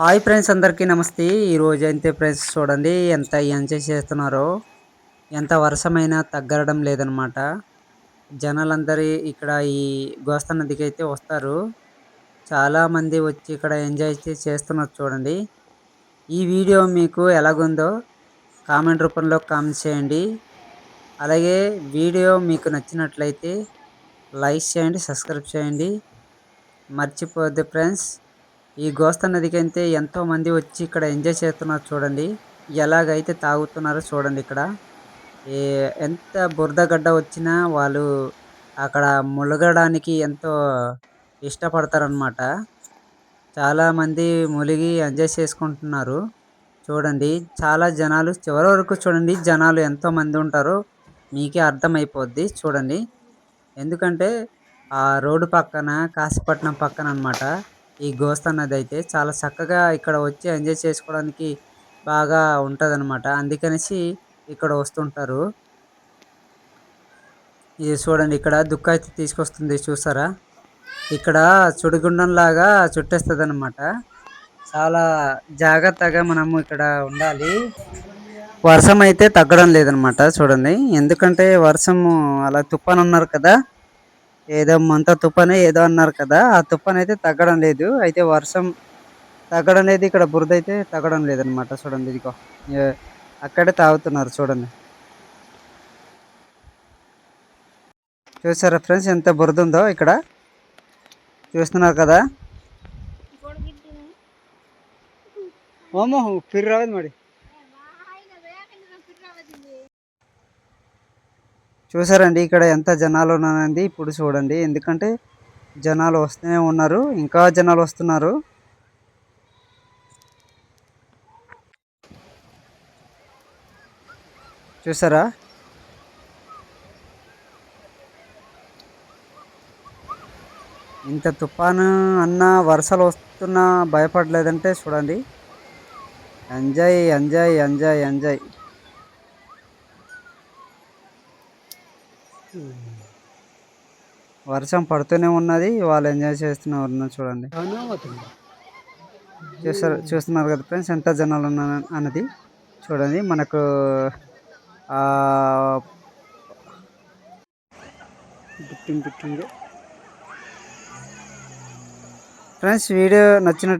Hi friends అందరికీ నమస్తే. ఈరోజు అయితే ఫ్రెండ్స్ చూడండి ఎంత ఎంజాయ్ చేస్తున్నారో. ఎంత వర్షమైనా తగ్గడం లేదనమాట జనాలందరి ఇక్కడ ఈ గోస్త నదికి అయితే వస్తారు. చాలామంది వచ్చి ఇక్కడ ఎంజాయ్ చేస్తున్నారు చూడండి. ఈ వీడియో మీకు ఎలాగుందో కామెంట్ రూపంలో కామెంట్ చేయండి. అలాగే వీడియో మీకు నచ్చినట్లయితే లైక్ చేయండి సబ్స్క్రైబ్ చేయండి. మర్చిపోద్ది ఫ్రెండ్స్. ఈ గోస్త నదికైతే ఎంతో మంది వచ్చి ఇక్కడ ఎంజాయ్ చేస్తున్నారు చూడండి. ఎలాగైతే తాగుతున్నారో చూడండి ఇక్కడ. ఏ ఎంత బురదగడ్డ వచ్చినా వాళ్ళు అక్కడ ములగడానికి ఎంతో ఇష్టపడతారనమాట చాలామంది ములిగి ఎంజాయ్ చేసుకుంటున్నారు చూడండి. చాలా జనాలు చివరి వరకు చూడండి జనాలు ఎంతోమంది ఉంటారు. మీకే అర్థమైపోద్ది చూడండి. ఎందుకంటే ఆ రోడ్డు పక్కన కాశీపట్నం పక్కన అనమాట ఈ గోస్త్ అన్నది అయితే చాలా చక్కగా ఇక్కడ వచ్చి ఎంజాయ్ చేసుకోవడానికి బాగా ఉంటుంది అనమాట అందుకనేసి ఇక్కడ వస్తుంటారు. ఇది చూడండి ఇక్కడ దుక్క అయితే తీసుకొస్తుంది చూసారా? ఇక్కడ చుడిగుండం లాగా చుట్టేస్తుంది అనమాట చాలా జాగ్రత్తగా మనము ఇక్కడ ఉండాలి. వర్షం అయితే తగ్గడం లేదనమాట చూడండి. ఎందుకంటే వర్షము అలా తుఫాన్ ఉన్నారు కదా ఏదో మంత తుఫాను ఏదో అన్నారు కదా ఆ తుఫాన్ అయితే తగ్గడం లేదు. అయితే వర్షం తగ్గడం లేదు ఇక్కడ బురద అయితే తగ్గడం లేదనమాట చూడండి ఇదిగో. అక్కడే తాగుతున్నారు చూడండి. చూసారా ఫ్రెండ్స్ ఎంత బురద ఉందో ఇక్కడ? చూస్తున్నారు కదా? ఓమో ఫిర్ రావద్దు మరి. చూసారండి ఇక్కడ ఎంత జనాలు ఉన్నారండి. ఇప్పుడు చూడండి ఎందుకంటే జనాలు వస్తూనే ఉన్నారు ఇంకా జనాలు వస్తున్నారు. చూసారా? ఇంత తుఫాను అన్న వర్షాలు వస్తున్నా భయపడలేదంటే చూడండి. Enjoy enjoy enjoy enjoy. వర్షం పడుతూనే ఉన్నది వాళ్ళు ఎంజాయ్ చేస్తున్నారు చూడండి. చూస్తారు చూస్తున్నారు కదా ఫ్రెండ్స్ ఎంత జనాలు ఉన్నా అన్నది చూడండి. మనకు ఫ్రెండ్స్ వీడియో నచ్చినట్టు